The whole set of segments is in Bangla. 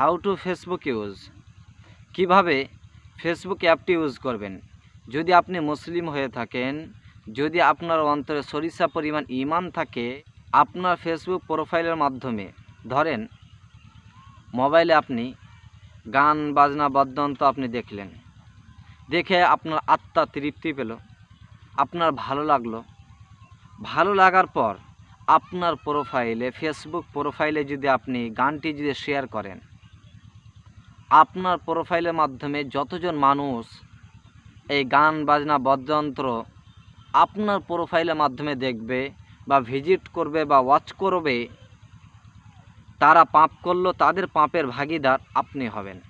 How to Facebook use. কীভাবে ফেসবুক অ্যাপটি ইউজ করবেন? যদি আপনি মুসলিম হয়ে থাকেন, যদি আপনার অন্তরে সরিষা পরিমাণ ইমান থাকে, আপনার ফেসবুক প্রোফাইলের মাধ্যমে, ধরেন, মোবাইলে আপনি গান, বাজনা বাদ্যন্ত আপনি দেখলেন। দেখে আপনার আত্মা তৃপ্তি পেল, আপনার ভালো লাগল। ভালো লাগার পর আপনার প্রোফাইলে, ফেসবুক প্রোফাইলে যদি আপনি গানটি যদি শেয়ার করেন আপনার প্রোফাইলের মাধ্যমে যতজন মানুষ এই গান, বাজনা, বদযন্ত্র আপনার প্রোফাইলের মাধ্যমে দেখবে বা ভিজিট করবে বা ওয়াচ করবে, তারা পাপ করল, তাদের পাপের ভাগিদার আপনি হবেন।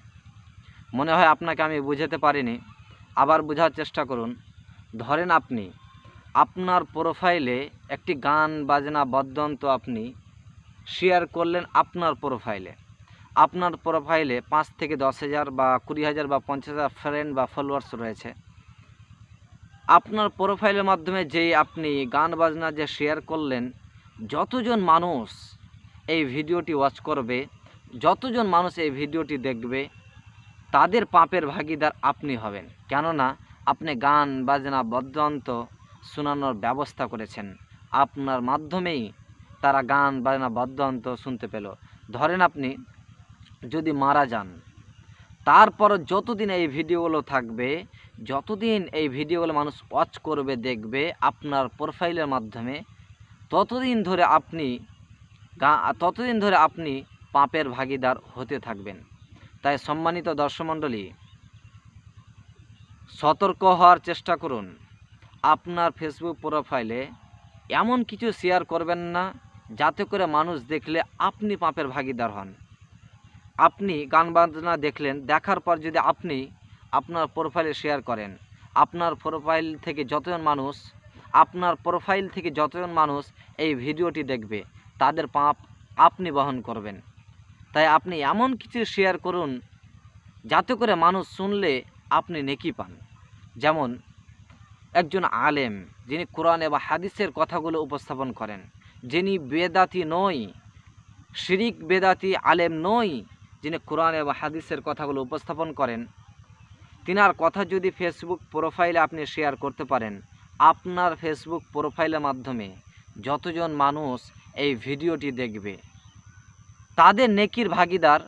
মনে হয় আপনাকে আমি বুঝাতে পারিনি। আবার বোঝার চেষ্টা করুন। ধরেন আপনি, আপনার প্রোফাইলে একটি গান, বাজনা বাদ্যযন্ত্র আপনি শেয়ার করলেন আপনার প্রোফাইলে। আপনার প্রোফাইলে পাঁচ থেকে দশ হাজার বা কুড়ি হাজার বা পঞ্চাশ হাজার ফ্রেন্ড বা ফলোয়ার্স রয়েছে। আপনার প্রোফাইলের মাধ্যমে যেই আপনি গান বাজনা যে শেয়ার করলেন, যতজন মানুষ এই ভিডিওটি ওয়াচ করবে, যতজন মানুষ এই ভিডিওটি দেখবে, তাদের পাপের ভাগিদার আপনি হবেন। কেননা, আপনি গান বাজনা বদ্যন্ত শোনানোর ব্যবস্থা করেছেন। আপনার মাধ্যমেই তারা গান বাজনা বদ্যন্ত শুনতে পেল। ধরেন আপনি যদি মারা যান। তারপর যতদিন এই ভিডিওগুলো থাকবে, যতদিন এই ভিডিওগুলো মানুষ ওয়াচ করবে, দেখবে, আপনার প্রোফাইলের মাধ্যমে, ততদিন ধরে আপনি ততদিন ধরে আপনি পাপের ভাগিদার হতে থাকবেন। তাই সম্মানিত দর্শকমণ্ডলী সতর্ক হওয়ার চেষ্টা করুন। আপনার ফেসবুক প্রোফাইলে এমন কিছু শেয়ার করবেন না, যাতে করে মানুষ দেখলে আপনি পাপের ভাগিদার হন। আপনি গান বাজনা দেখলেন, দেখার পর যদি আপনি আপনার প্রোফাইলে শেয়ার করেন, আপনার প্রোফাইল থেকে যতজন মানুষ, আপনার প্রোফাইল থেকে যতজন মানুষ এই ভিডিওটি দেখবে, তাদের পাপ আপনি বহন করবেন। তাই আপনি এমন কিছু শেয়ার করুন, যাতে করে মানুষ শুনলে আপনি নেকি পান। যেমন একজন আলেম, যিনি কোরআন বা হাদিসের কথাগুলো উপস্থাপন করেন, যিনি বেদাতি নয় শিরিক বেদাতি আলেম নয় যিনি কোরআন এবং হাদিসের কথাগুলো উপস্থাপন করেন, তিনার কথা যদি ফেসবুক প্রোফাইলে আপনি শেয়ার করতে পারেন, আপনার ফেসবুক প্রোফাইলের মাধ্যমে যতজন মানুষ এই ভিডিওটি দেখবে, তাদের নেকির ভাগিদার,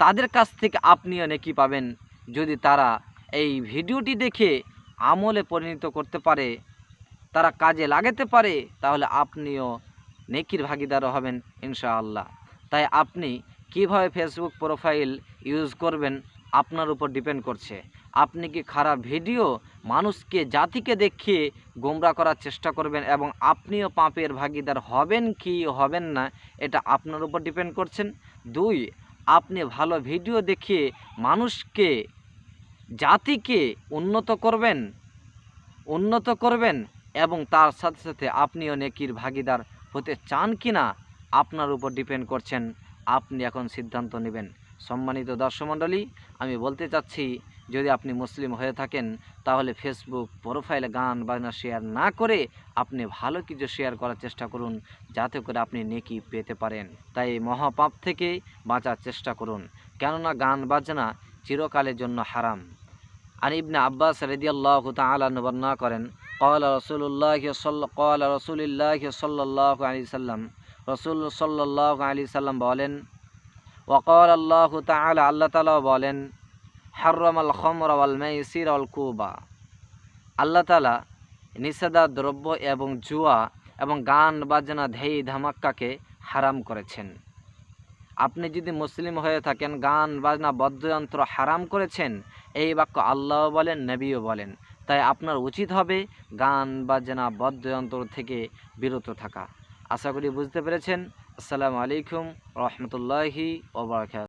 তাদের কাছ থেকে আপনিও নেকি পাবেন। যদি তারা এই ভিডিওটি দেখে আমলে পরিণত করতে পারে, তারা কাজে লাগাতে পারে, তাহলে আপনিও নেকির ভাগিদারও হবেন ইনশাআল্লাহ। তাই আপনি কীভাবে ফেসবুক প্রোফাইল ইউজ করবেন আপনার উপর ডিপেন্ড করছে। আপনি কি খারাপ ভিডিও মানুষকে, জাতিকে দেখিয়ে গোমরা করার চেষ্টা করবেন এবং আপনিও পাপের ভাগিদার হবেন কি হবেন না, এটা আপনার উপর ডিপেন্ড করছেন দুই, আপনি ভালো ভিডিও দেখিয়ে মানুষকে, জাতিকে উন্নত করবেন উন্নত করবেন এবং তার সাথে সাথে আপনিও নেকির ভাগিদার হতে চান কি না আপনার উপর ডিপেন্ড করছেন। আপনি এখন সিদ্ধান্ত নেবেন। সম্মানিত দর্শকমণ্ডলী, আমি বলতে চাচ্ছি, যদি আপনি মুসলিম হয়ে থাকেন, তাহলে ফেসবুক প্রোফাইলে গান বাজনা শেয়ার না করে আপনি ভালো কিছু শেয়ার করার চেষ্টা করুন, যাতে করে আপনি নেকি পেতে পারেন। তাই মহাপাপ থেকে বাঁচার চেষ্টা করুন। কেননা গান বাজনা চিরকালের জন্য হারাম। আর ইবনে আব্বাস রেদিয়াল্লাহ তাআলা বর্ণনা করেন قال رسول الله صلى قال رسول الله صلى الله عليه وسلم রসুল সাল্লাহ আলী সাল্লাম বলেন ওয়াকাল আল্লাহ তাআলা আল্লাহ তালা বলেন হার্রম আল খমর আল মাইসির আল কুবা আল্লাহ তালা নিষেধা দ্রব্য এবং জুয়া এবং গান বাজনা ধেই ধামাক্কাকে হারাম করেছেন আপনি যদি মুসলিম হয়ে থাকেন গান বাজনা বদ্যযন্ত্র হারাম করেছেন এই বাক্য আল্লাহ বলেন নবীও বলেন তাই আপনার উচিত হবে গান বাজনা বাদ্যযন্ত্র থেকে বিরত থাকা। আশা করি বুঝতে পেরেছেন। আসসালামু আলাইকুম রহমতুল্লাহি ওবরাকাত